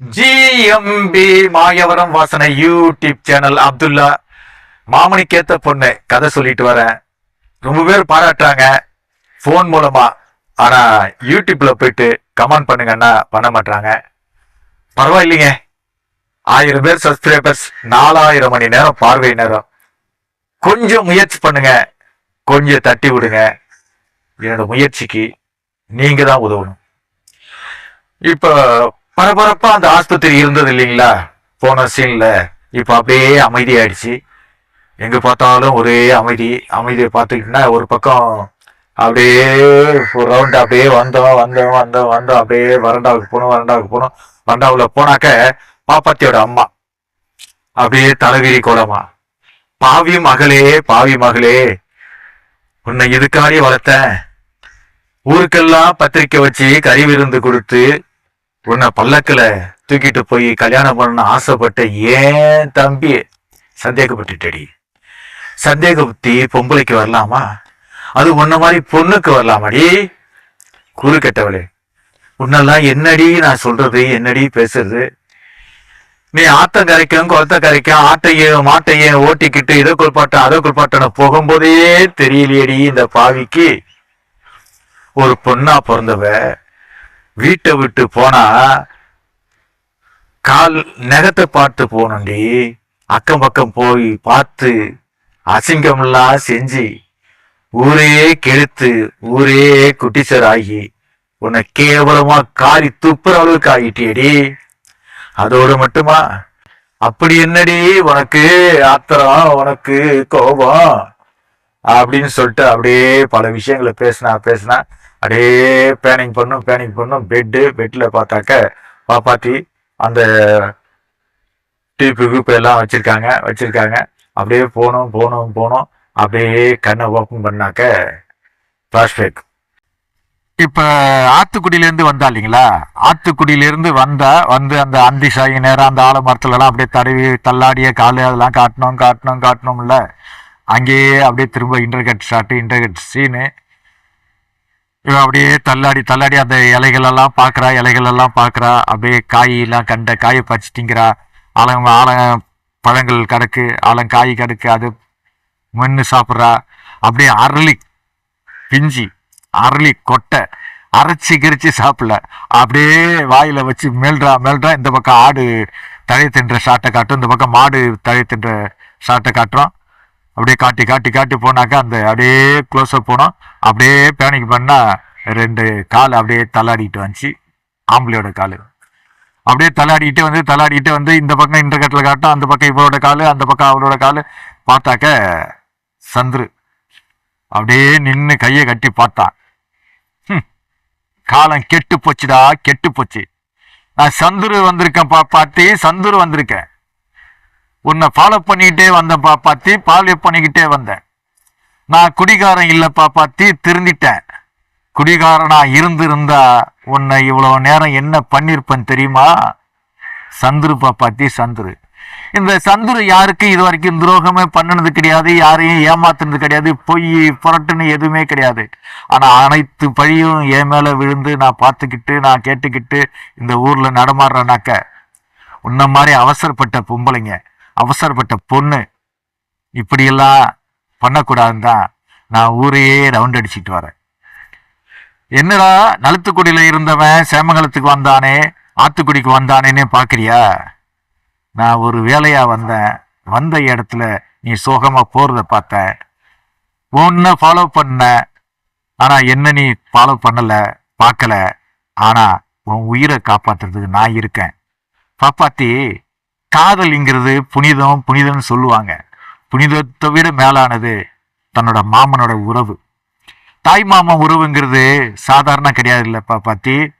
GMP Mayavaram வாசனை YouTube channel Abdullah. மாமணிக்கேத்த பொண்ணு கதை சொல்லிட்டு வரேன். ரொம்ப பேர் பாராட்டுறாங்க ஃபோன் மூலமா. ஆனா யூடியூப்ல போயிட்டு கமெண்ட் பண்ணுங்கன்னா பண்ண மாட்டாங்க பரவாயில்லைங்க. ஆயிரம் பேர் சப்ஸ்கிரைபர்ஸ் நாலாயிரம் மணி நேரம் பார்வை நேரம். கொஞ்சம் முயற்சி பண்ணுங்க. கொஞ்சம் தட்டி விடுங்க. என்னோட முயற்சிக்கு நீங்க தான் உதவணும். இப்போ பரபரப்பா அந்த ஆஸ்பத்திரி இருந்தது இல்லைங்களா? போன சீன்ல. இப்ப அப்படியே அமைதியாயிடுச்சு. எங்க பார்த்தாலும் ஒரே அமைதி. அமைதியை பார்த்துக்கிட்டா ஒரு பக்கம் அப்படியே ஒரு ரவுண்ட் அப்படியே வந்தோம் வந்தோம் வந்தோம் வந்தோம். அப்படியே வறண்டாவுக்கு போனோம் வறண்டாவுக்கு போனோம். வறண்டாவுல போனாக்க பாப்பாத்தியோட அம்மா. அப்படியே தலைவிரி கோலமா. பாவி மகளே பாவி மகளே உன்னை இதுக்காடி வளர்த்தேன்? ஊருக்கெல்லாம் பத்திரிக்கை வச்சு கறி விருந்து கொடுத்து உன்னை பல்லக்கில் தூக்கிட்டு போய் கல்யாணம் பண்ண ஆசைப்பட்ட ஏன் தம்பி? சந்தேகப்பட்டுட்டடி. சந்தேகபுத்தி பொம்பளைக்கு வரலாமா? அது உன்ன மாதிரி பொண்ணுக்கு வரலாமாடி? குரு கெட்டவளே உன்னெல்லாம் என்னடி நான் சொல்றது என்னடி பேசுறது? நீ ஆத்தம் கரைக்கும் குளத்த கரைக்கும் ஆட்டையும் மாட்டையும் ஓட்டிக்கிட்டு இதை குறிப்பாட்டம் அதை குறிப்பாட்டம் போகும்போதே தெரியலையேடி இந்த பாவிக்கு. ஒரு பொண்ணா பிறந்தவ வீட்டை விட்டு போனா கால் நகத்தை பார்த்து போகணும்டி அக்கம் பக்கம் போய் பார்த்து அசிங்கம்லாம் செஞ்சு ஊரையே கெடுத்து ஊரே குட்டிச்சர் ஆகி உன்னை கேவலமா காரி துப்புற அளவுக்கு ஆகிட்டேடி அதோடு மட்டுமா? அப்படி என்னடி உனக்கு ஆத்திரம் உனக்கு கோபம்? அப்படின்னு சொல்லிட்டு அப்படியே பல விஷயங்களை பேசினா பேசினா அப்படியே பேனிங் பண்ணும் பேனிங் பண்ணும். பெட்டு பெட்டில் பார்த்தாக்க பாப்பாத்தி அந்த டீப்பு கீப்பு எல்லாம் வச்சுருக்காங்க வச்சிருக்காங்க. அப்படியே போனோம் போனோம் போனோம். அப்படியே கண்ணை ஓப்பன் பண்ணாக்க ஃபிளாஷ்பேக் இப்போ ஆத்துக்குடியிலேருந்து வந்தா இல்லைங்களா? ஆத்துக்குடியிலேருந்து வந்தா வந்து அந்த அந்தி சாயி நேரம் அந்த ஆலமரத்துலலாம் அப்படியே தடவி தள்ளாடிய காலு அதெல்லாம் காட்டணும் காட்டணும் காட்டணும்ல. அங்கேயே அப்படியே திரும்ப இன்டர்கட் ஷாட்டு இன்டர்கட் சீனு இவன் அப்படியே தள்ளாடி தள்ளாடி அந்த இலைகள் எல்லாம் பார்க்கறா இலைகள் எல்லாம் பார்க்கறா அப்படியே காயெல்லாம் கண்ட காயை பறிச்சு திங்கிறா. ஆலங்க ஆல பழங்கள் கிடக்கு ஆலங்காய் கிடக்கு அது மென்று சாப்பிட்றா. அப்படியே அரளி பிஞ்சி அரளி கொட்டை அரைச்சி கிரிச்சு சாப்பிடல. அப்படியே வாயில வச்சு மெல்றா மெல்றா இந்த பக்கம் ஆடு தழை தின்ற ஷாட்டை காட்டும் இந்த பக்கம் மாடு தழை தின்ற ஷாட்டை காட்டுறோம். அப்படியே காட்டி காட்டி காட்டி போனாக்கா அந்த அப்படியே க்ளோஸ்அப் போனோம். அப்படியே பேனிக் பண்ணால் ரெண்டு கால் அப்படியே தள்ளாடிட்டு வந்துச்சு. ஆம்பளையோட கால். அப்படியே தள்ளாடிக்கிட்டே வந்து தள்ளாடிக்கிட்டே வந்து இந்த பக்கம் இன்டர்கட்டில் காட்டும் அந்த பக்கம் இவளோட கால் அந்த பக்கம் அவளோட கால். பார்த்தாக்க சந்துரு. அப்படியே நின்று கையை கட்டி பார்த்தான். காலம் கெட்டு போச்சுடா கெட்டு போச்சு. நான் சந்துரு வந்திருக்கேன் பா பார்த்து சந்துரு வந்திருக்கேன். உன்னை ஃபாலோ பண்ணிக்கிட்டே வந்தேன் பாப்பாத்தி ஃபாலோ பண்ணிக்கிட்டே வந்தேன். நான் குடிகாரன் இல்லை பாப்பாத்தி திருந்திட்டேன். குடிகாரனா இருந்திருந்தா உன்னை இவ்வளவு நேரம் என்ன பண்ணிருப்பேன் தெரியுமா? சந்துரு பாப்பாத்தி சந்துரு. இந்த சந்துரு யாருக்கு இது வரைக்கும் துரோகமே பண்ணினது கிடையாது யாரையும் ஏமாத்துனது கிடையாது பொய் புரட்டுன்னு எதுவுமே கிடையாது. ஆனா அனைத்து பழியும் என் மேல விழுந்து நான் பார்த்துக்கிட்டு நான் கேட்டுக்கிட்டு இந்த ஊர்ல நடமாடுறேனாக்க உன்ன மாதிரி அவசரப்பட்ட பொம்பளைங்க அவசரப்பட்ட பொண்ணு இப்படியெல்லாம் பண்ணக்கூடாதுன்னு தான் நான் ஊரையே ரவுண்ட் அடிச்சிட்டு வரேன். என்னடா நலத்துக்குடியில் இருந்தவன் சேமங்கலத்துக்கு வந்தானே ஆத்துக்குடிக்கு வந்தானேன்னு பார்க்குறியா நான் ஒரு வேலையாக வந்தேன் வந்த இடத்துல நீ சோகமாக போகிறத பார்த்தேன். ஒன்றை ஃபாலோ பண்ண ஆனால் என்ன நீ ஃபாலோ பண்ணலை பார்க்கல. ஆனால் உன் உயிரை காப்பாற்றுறதுக்கு நான் இருக்கேன். பாப்பாத்தி காதல்ங்கிறது புனிதம் புனிதம்னு சொல்லுவாங்க. புனிதத்தை விட மேலானது தன்னோட மாமனோட உறவு. தாய் மாமன் உறவுங்கிறது சாதாரண கிடையாது இல்லைப்பா பாத்தி.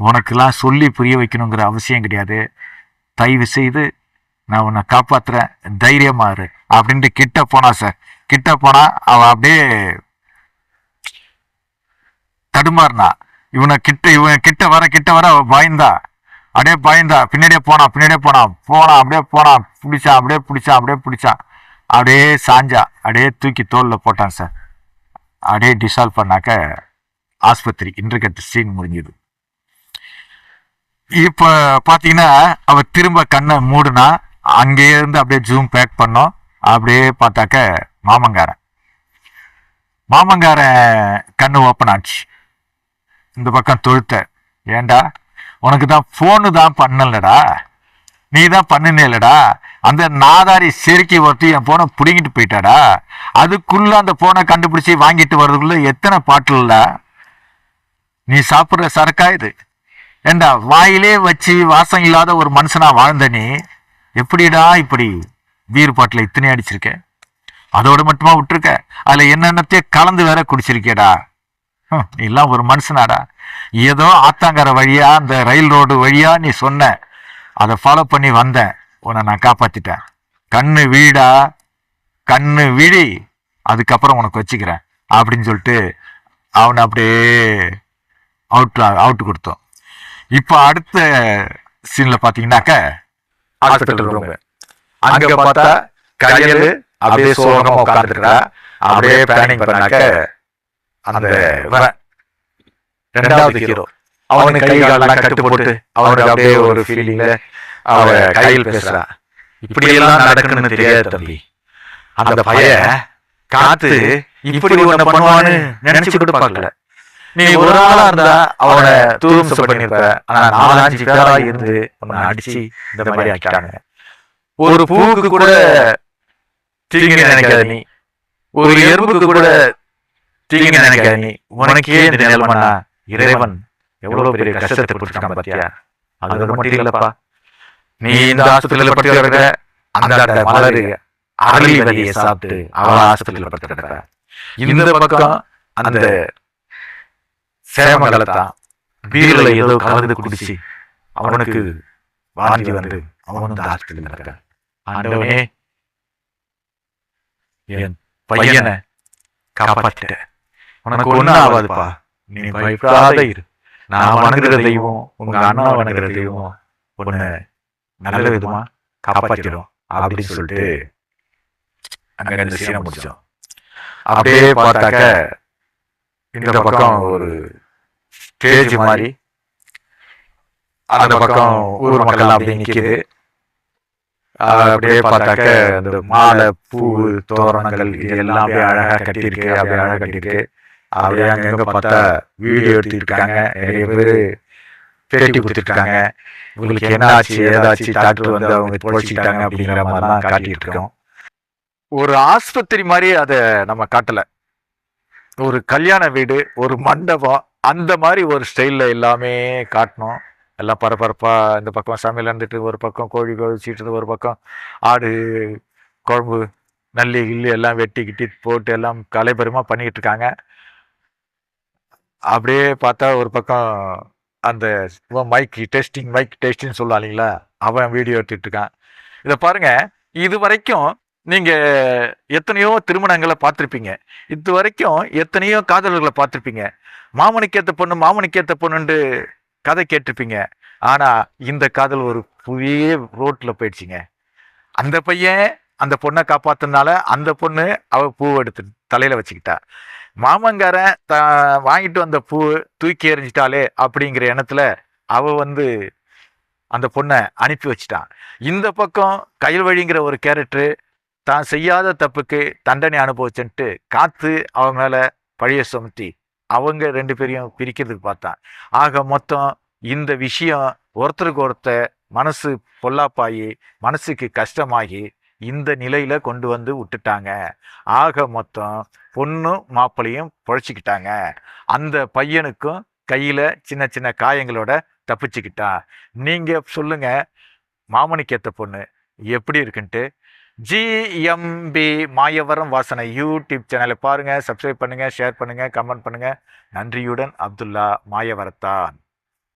உனக்கெல்லாம் சொல்லி புரிய வைக்கணுங்கிற அவசியம் கிடையாது. தயவு செய்து நான் உன்னை காப்பாத்துறேன். தைரியமா இரு. அப்படின்ட்டு கிட்ட போனா சார் கிட்ட போனா அவ அப்படியே தடுமாறினா. இவனை கிட்ட இவன் கிட்ட வர கிட்ட வர அவ பயந்தா. அப்படியே பயந்தா. பின்னாடியே போனா பின்னாடியே போனா. போனா அப்படியே போனா. பிடிச்சா அப்படியே பிடிச்சா அப்படியே பிடிச்சா. அப்படியே சாஞ்சா அப்படியே தூக்கி தோல்ல போட்டான் சார். அப்படியே டிசால்வ் பண்ணாக்க ஆஸ்பத்திரி இன்டர்கட் சீன் முடிஞ்சது. இப்போ பார்த்தீங்கன்னா அவ திரும்ப கண்ணை மூடுனா அங்கே இருந்து அப்படியே ஜூம் பேக் பண்ணோம். அப்படியே பார்த்தாக்க மாமங்காரன். மாமங்காரன் கண்ணு ஓப்பன் ஆச்சு. இந்த பக்கம் தொழுத்த. ஏண்டா? உனக்கு தான் ஃபோனு தான் பண்ணலடா. நீ தான் பண்ணினேலடா. அந்த நாதாரி செருக்கி ஒருத்தி என் ஃபோனை பிடுங்கிட்டு போயிட்டாடா. அதுக்குள்ளே அந்த ஃபோனை கண்டுபிடிச்சி வாங்கிட்டு வர்றதுக்குள்ள எத்தனை பாட்டில்டா? நீ சாப்பிட்ற சரக்கா இது? ஏண்டா வாயிலே வச்சு வாசம் இல்லாத ஒரு மனுஷனாக வாழ்ந்த நீ? எப்படிடா இப்படி பீர் பாட்டில் இத்தனை அடிச்சிருக்க? அதோடு மட்டுமா விட்டுருக்க? அதில் என்னென்னத்தையே கலந்து வேற குடிச்சிருக்கேடா எல்லாம் ஒரு மனுஷனாடா. ஏதோ ஆத்தாங்கர வழியா அந்த ரயில் ரோடு வழியா நீ சொன்ன. அதை ஃபாலோ பண்ணி வந்தேன் உன்னை நான் காப்பாத்திட்டேன். கண்ணு வீடா? கண்ணு விழி அதுக்கப்புறம் உனக்கு வச்சுக்கிறேன். அப்படின்னு சொல்லிட்டு அவனை அப்படியே அவுட் அவுட் கொடுத்தோம். இப்போ அடுத்த சீன்ல பாத்தீங்கன்னாக்க அங்க பார்த்தா கையல் அப்படியே சோகமா உட்காந்துருக்கா அப்படியே பிளானிங் பண்ணாக்க அந்த ரெண்டாவது ஹீரோ. அவனுக்கு கை காலெல்லாம் கட்டு போட்டு அவனுக்கு அப்படியே ஒரு ஃபீலிங்ல அவ கையில் பேசுறான். இப்படி எல்லாம் நடக்கணும்னு தெரியாது தம்பி. அந்த பையன் காத்து இப்படி ஒண்ணு பண்ணுவான்னு நினைச்சு கூட பார்க்கல. நீ ஒரு ஆளா இருந்தா அவனை தூரம் பண்ணிருப்ப. ஆனா நாலஞ்சு பேரா இருந்து உன்னை அடிச்சு இந்த மாதிரி ஆக்கிட்டாங்க. ஒரு பூவுக்கு கூட தீங்கு நினைக்காத நீ. ஒரு எறும்புக்கு கூட தீங்கு நினைக்க நீ. உனக்கே இந்த நிலைமனா இறைவன் எவ்வளவு பெரிய கஷ்டத்தை கொடுத்துருக்கான் பாத்தியா? அது மட்டும் இல்லப்பா. நீ இந்த ஆஸ்பத்திரியில பட்டு கிடக்குற அந்த மலரு அரளி வலியை சாப்பிட்டு அவ ஆஸ்பத்திரியில பட்டு கிடக்குற இந்த பக்கம் அந்த சேமகலத்தான் பீரில் ஏதோ கலந்து குடிச்சு அவனுக்கு வாந்தி வந்து அவனும் இந்த ஹாஸ்பிட்டல் இருக்கான் ஆண்டவனே என் பையனை காப்பாற்றிட்டேன் உனக்கு ஒன்றும் ஆகாதுப்பா நீ பயப்படாத இரு. நான் வணங்குற தெய்வம் உங்க அண்ணா வணங்குற தெய்வம் உன்னை நல்ல விதமா காப்பாத்திடும் அப்படின்னு சொல்லிட்டு அங்க இந்த சீனை முடிச்சோம். அப்படியே பார்த்தாக்க இந்த பக்கம் ஒரு ஸ்டேஜ் மாதிரி அந்த பக்கம் ஊர் மக்கள் அப்படியே நிக்குது. ஆஹ் அப்படியே பார்த்தாக்க அந்த மாலை பூ தோரணங்கள் இது எல்லாம் அப்படியே அழகா கட்டியிருக்கு அப்படியே அழகா கட்டியிருக்கு. அப்படியே அங்கங்க பார்த்தா வீடியோ எடுத்துருக்காங்க நிறைய பேர் பேட்டி கொடுத்துருக்காங்க. உங்களுக்கு என்ன ஆச்சு? ஏதாச்சு டாக்டர் வந்து அவங்க பொழைச்சிக்கிட்டாங்க அப்படிங்கிற மாதிரிலாம் காட்டிட்டு இருக்கோம் ஒரு ஆஸ்பத்திரி மாதிரி அதை நம்ம காட்டல. ஒரு கல்யாண வீடு ஒரு மண்டபம் அந்த மாதிரி ஒரு ஸ்டைலில் எல்லாமே காட்டணும் எல்லாம் பரபரப்பா இந்த பக்கம் சமையல் இருந்துட்டு ஒரு பக்கம் கோழி கோழிச்சிட்டு ஒரு பக்கம் ஆடு குழம்பு நல்லி கில்லு எல்லாம் வெட்டி கிட்டி போட்டு எல்லாம் கலைபரமாக பண்ணிட்டு இருக்காங்க அப்படியே பார்த்தா ஒரு பக்கம் அந்த மைக் டெஸ்டிங் மைக் டெஸ்டிங் சொல்லலாம் இல்லைங்களா? அவன் வீடியோ எடுத்துட்டு இருக்கான். இதை பாருங்க. இது வரைக்கும் நீங்கள் எத்தனையோ திருமணங்களை பார்த்துருப்பீங்க. இது வரைக்கும் எத்தனையோ காதலர்களை பார்த்துருப்பீங்க. மாமனுக்கேற்ற பொண்ணு மாமனுக்கேற்ற பொண்ணுண்டு கதை கேட்டிருப்பீங்க. ஆனால் இந்த காதல் ஒரு புதிய ரோட்டில் போயிடுச்சிங்க. அந்த பையன் அந்த பொண்ணை காப்பாத்துனால அந்த பொண்ணு அவள் பூ எடுத்து தலையில் வச்சுக்கிட்டா. மாமங்காரன் த வாங்கிட்டு வந்த பூ தூக்கி எறிஞ்சிட்டாலே அப்படிங்கிற எண்ணத்துல அவ வந்து அந்த பொண்ணை அனுப்பி வச்சிட்டான். இந்த பக்கம் கையில் வழிங்கிற ஒரு கேரக்டர் தான் செய்யாத தப்புக்கு தண்டனை அனுபவிச்சுன்ட்டு காத்து அவன் மேலே பழைய சுமத்தி அவங்க ரெண்டு பேரையும் பிரிக்கிறதுக்கு பார்த்தான். ஆக மொத்தம் இந்த விஷயம் ஒருத்தருக்கு ஒருத்தர் மனசு பொல்லாப்பாகி மனசுக்கு கஷ்டமாகி இந்த நிலையில கொண்டு வந்து விட்டுட்டாங்க. ஆக மொத்தம் பொண்ணும் மாப்பிளையும் பொழைச்சிக்கிட்டாங்க. அந்த பையனுக்கும் கையில சின்ன சின்ன காயங்களோட தப்பிச்சுக்கிட்டான் நீங்க சொல்லுங்க மாமணிக்கேத்த பொண்ணு எப்படி இருக்குன்ட்டு? ஜிஎம்பி மாயவரம் வாசனை யூடியூப் சேனலை பாருங்க சப்ஸ்கிரைப் பண்ணுங்க ஷேர் பண்ணுங்க கமெண்ட் பண்ணுங்க. நன்றியுடன் அப்துல்லா மாயவரத்தான்.